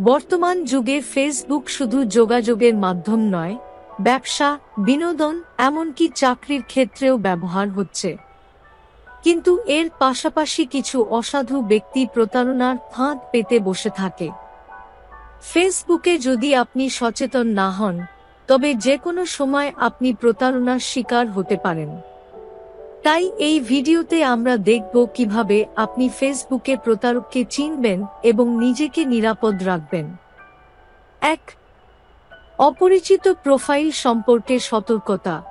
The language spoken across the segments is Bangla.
বর্তমান যুগে ফেসবুক শুধু যোগাযোগের মাধ্যম নয়, ব্যবসা, বিনোদন, এমনকি চাকরির ক্ষেত্রেও ব্যবহার হচ্ছে। কিন্তু এর পাশাপাশি কিছু অসাধু ব্যক্তি প্রতারণার ফাঁদ পেতে বসে থাকে। ফেসবুকে যদি আপনি সচেতন না হন, তবে যে কোনো সময় আপনি প্রতারণার শিকার হতে পারেন। তাই এই ভিডিওতে আমরা দেখব কীভাবে আপনি ফেসবুকে প্রতারককে চিনবেন এবং নিজেকে নিরাপদ রাখবেন। এক, অপরিচিত প্রোফাইল সম্পর্কে সতর্কতা।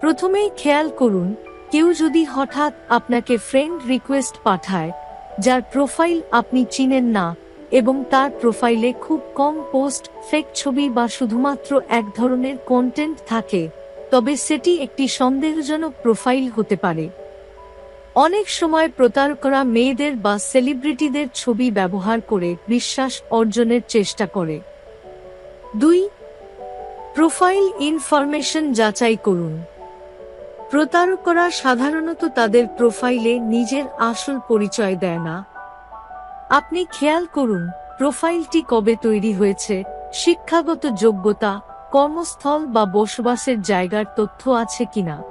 প্রথমেই খেয়াল করুন, কেউ যদি হঠাৎ আপনাকে ফ্রেন্ড রিকোয়েস্ট পাঠায়, যার প্রোফাইল আপনি চিনেন না এবং তার প্রোফাইলে খুব কম পোস্ট ফেক ছবি বা শুধুমাত্র এক ধরনের কন্টেন্ট থাকে তবে সেটি একটি সন্দেহজনক প্রোফাইল হতে পারে। অনেক সময় প্রতারকরা মেয়েদের বা সেলিব্রিটিদের ছবি ব্যবহার করে বিশ্বাস অর্জনের চেষ্টা করে। দুই, প্রোফাইল ইনফরমেশন যাচাই করুন। প্রতারকরা সাধারণত তাদের প্রোফাইলে নিজের আসল পরিচয় দেয় না। আপনি খেয়াল করুন, প্রোফাইলটি কবে তৈরি হয়েছে, শিক্ষাগত যোগ্যতা কর্মস্থল বা বসবাসের জায়গার তথ্য আছে কিনা?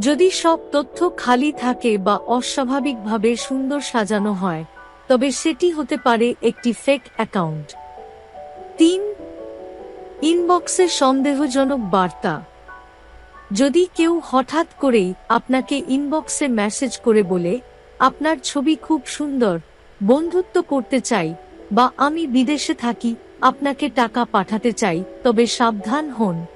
যদি সব তথ্য খালি থাকে বা অস্বাভাবিকভাবে সুন্দর সাজানো হয়, তবে সেটি হতে পারে একটি ফেক অ্যাকাউন্ট তিন ইনবক্সে সন্দেহজনক বার্তা। যদি কেউ হঠাৎ করেই আপনাকে ইনবক্সে মেসেজ করে বলে, আপনার ছবি খুব সুন্দর, বন্ধুত্ব করতে চাই বা আমি বিদেশে থাকি আপনাকে টাকা পাঠাতে চাই, তবে সাবধান হন।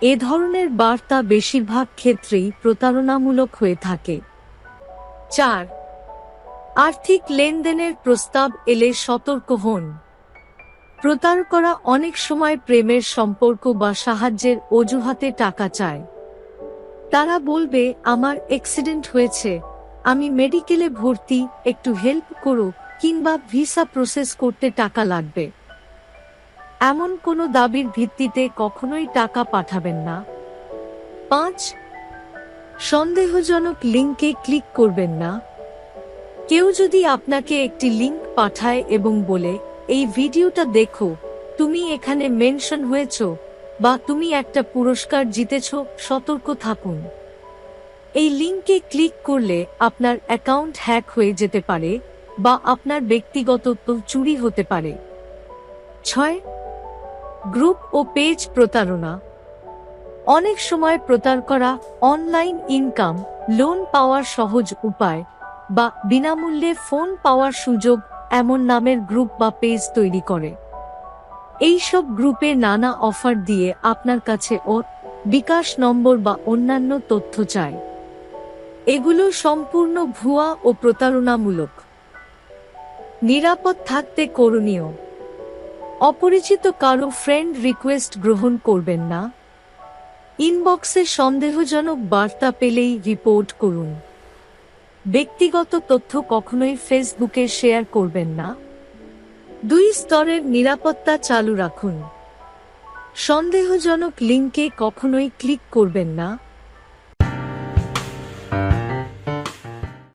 এ ধরনের বার্তা বেশিরভাগ ক্ষেত্রেই প্রতারণামূলক হয়ে থাকে। চার, আর্থিক লেনদেনের প্রস্তাব এলে সতর্ক হন। প্রতারকরা অনেক সময় প্রেমের সম্পর্ক বা সাহায্যের অজুহাতে টাকা চায়। তারা বলবে, আমার অ্যাক্সিডেন্ট হয়েছে, আমি মেডিকেলে ভর্তি, একটু হেল্প করো, কিংবা ভিসা প্রসেস করতে টাকা লাগবে। এমন কোনো দাবির ভিত্তিতে কখনোই টাকা পাঠাবেন না। পাঁচ, সন্দেহজনক লিঙ্কে ক্লিক করবেন না। কেউ যদি আপনাকে একটি লিঙ্ক পাঠায় এবং বলে, এই ভিডিওটা দেখো, তুমি এখানে মেনশন হয়েছ বা তুমি একটা পুরস্কার জিতেছ, সতর্ক থাকুন। এই লিঙ্কে ক্লিক করলে আপনার অ্যাকাউন্ট হ্যাক হয়ে যেতে পারে বা আপনার ব্যক্তিগত চুরি হতে পারে। ছয় গ্রুপ ও পেজ প্রতারণা। অনেক সময় প্রতার করা অনলাইন ইনকাম, লোন পাওয়ার সহজ উপায় বা বিনামূল্যে ফোন পাওয়ার সুযোগ এমন নামের গ্রুপ বা পেজ তৈরি করে। এই সব গ্রুপে নানা অফার দিয়ে আপনার কাছে ওর বিকাশ নম্বর বা অন্যান্য তথ্য চায় এগুলো সম্পূর্ণ ভুয়া ও প্রতারণামূলক। নিরাপদ থাকতে করণীয়। অপরিচিত কারও ফ্রেন্ড রিকোয়েস্ট গ্রহণ করবেন না। ইনবক্সে সন্দেহজনক বার্তা পেলেই রিপোর্ট করুন। ব্যক্তিগত তথ্য কখনোই ফেসবুকে শেয়ার করবেন না। দুই স্তরের নিরাপত্তা চালু রাখুন। সন্দেহজনক লিঙ্কে কখনোই ক্লিক করবেন না।